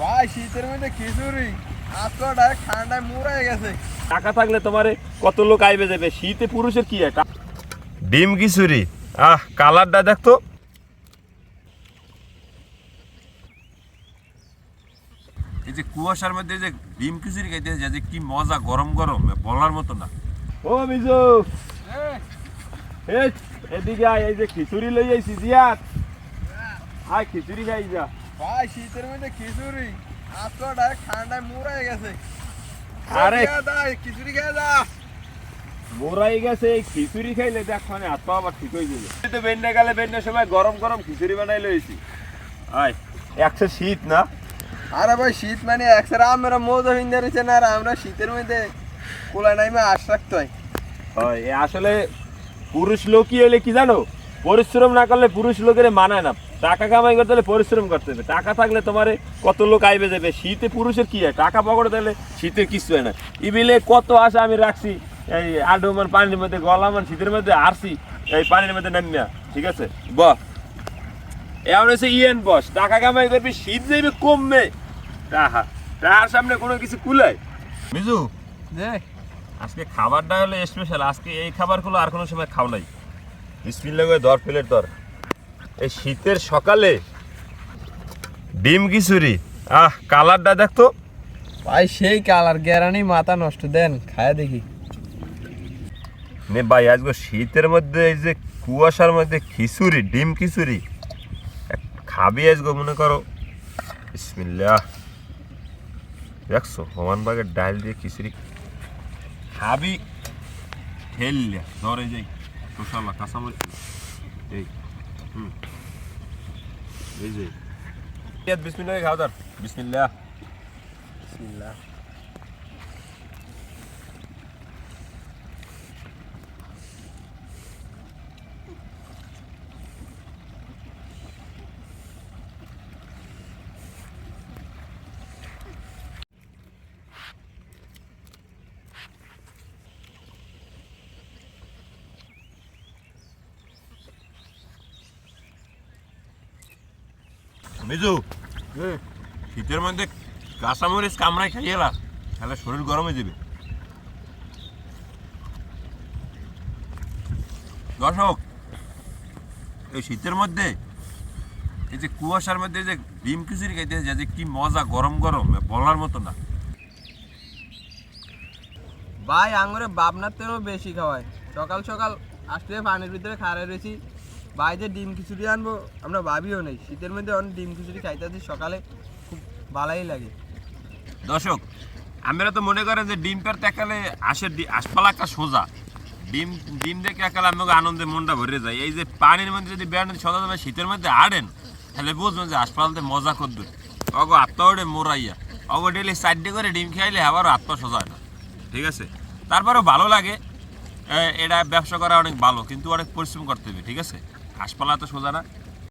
ভাই, শীতের মধ্যে খিচুড়ি। আজকে ডাইরেক্ট ঠান্ডায় মুড়াই গেছে। টাকা থাকলে তোমারে কত লোক আইবে যাবে শীতে পুরুষের কি এটা? ডিম খিচুড়ি। আহ, কালারটা দেখতো এই যে কুয়াশার মধ্যে যে ডিম খিচুড়ি খাইতে যে কি মজা, গরম গরম বলার মতো না। ও মিজু। এদিকে আয়, এই যে খিচুড়ি লই আইছি জিয়াত আয়, খিচুড়ি খাই যা। ভাই শীতের মধ্যে খিচুড়ি। আজকে ডাইরেক্ট ঠান্ডায় মুড়াই গেছে। আরে। খেয়ে দা, খিচুড়ি খেয়ে যা। মোরাই গেছে খিচুড়ি খাইলে দেখ মানে হাত পা আবার ঠিক হয়ে যাবে। তো বেন্ডে গেলে বেন্ডের সময় গরম গরম খিচুড়ি বানাই লইছি। আয় একশো শীত না? আরে ভাই শীত মানে একসারা আমরা মজা হিন্দে রয়েছে না আর আমরা শীতের মধ্যে কোলা নাইমে আশ রাখতে হয়। হয় আসলে পুরুষ লোকই হলে কি জানো? পরিশ্রম না করলে পুরুষ লোকের মানায় না। টাকা কামাই করতে হলে পরিশ্রম করতে হবে। টাকা থাকলে তোমারে কত লোক আইবে যাবে শীতে পুরুষের কি হয়? টাকা পকেটে তাহলে শীতের কিছু হয় না। ইবিলে কত আশা আমি রাখছি এই আডোমান পানির মধ্যে গলামান শীতের মধ্যে আরছি এই পানির মধ্যে নামিয়া ঠিক আছে? ব। এমন হচ্ছে ইয়েন বস টাকা কামাই করবি শীত যাইবে কমবে। তাহা তাহার সামনে কোনো কিছু কুলায়? মিজু যে আজকে খাবারটা হলো স্পেশাল আজকে এই খাবারগুলো আর কোনো সময় খাও নাই। বিসমিল্লাহ করে দর প্লেট দর। এই শীতের সকালে ডিম খিচুড়ি আহ কালারটা দেখতো ভাই সেই কালার গ্যারানি মাথা নষ্ট দেন খায় দেখি। নে ভাই আজকে শীতের মধ্যে এই যে কুয়াশার মধ্যে খিচুড়ি ডিম খিচুড়ি খাবি আজকে মনে করো। বিসমিল্লাহ। দেখছ হমান বাগের ডাল দিয়ে খিচুড়ি খাবি ঠেললে ধরে যাই। মশলা কাঁচামরিচ এই হুম এই যে বিসমিল্লাহ খাও দার বিসমিল্লাহ বিসমিল্লাহ মিজু। শীতের মধ্যে কাঁচামরিচ কামড়ায় খাইয়ে এলা তাহলে শরীর গরম হয়ে যাবে দর্শক এই শীতের মধ্যে এই যে কুয়াশার মধ্যে যে ডিম খিচুড়ি খাইতে যে কি মজা গরম গরম বলার মতো না। ভাই আঙুরে বাপনার তেও বেশি খাওয়ায়। সকাল সকাল আসলে পানির ভিতরে খাড়াই রয়েছি। যে ডিম খিচুড়ি আনব, আমরা ভাবিও নেই। শীতের মধ্যে অনেক ডিম খিচুড়ি খাইতে সকালে খুব ভালোই লাগে। দর্শক, আমরা তো মনে করেন যে ডিম পের দেখালে আসে আশপালা একটা সোজা। ডিম ডিম দেখে একালে আমাকে আনন্দে মনটা ভরে যায়। এই যে পানির মধ্যে যদি বেড়ান সদা তুমি শীতের মধ্যে আড়েন, তাহলে বুঝবেন যে হাসপাতালতে মজা করবে অগো আত্মা ওড়ে মোরাইয়া। অগো ডেলি চারটে করে ডিম খাইলে আবারও আত্মা সোজা হয় না। ঠিক আছে? তারপরেও ভালো লাগে। এটা ব্যবসা করা অনেক ভালো, কিন্তু অনেক পরিশ্রম করতে হবে, ঠিক আছে? হাসপালা তো সোজা না।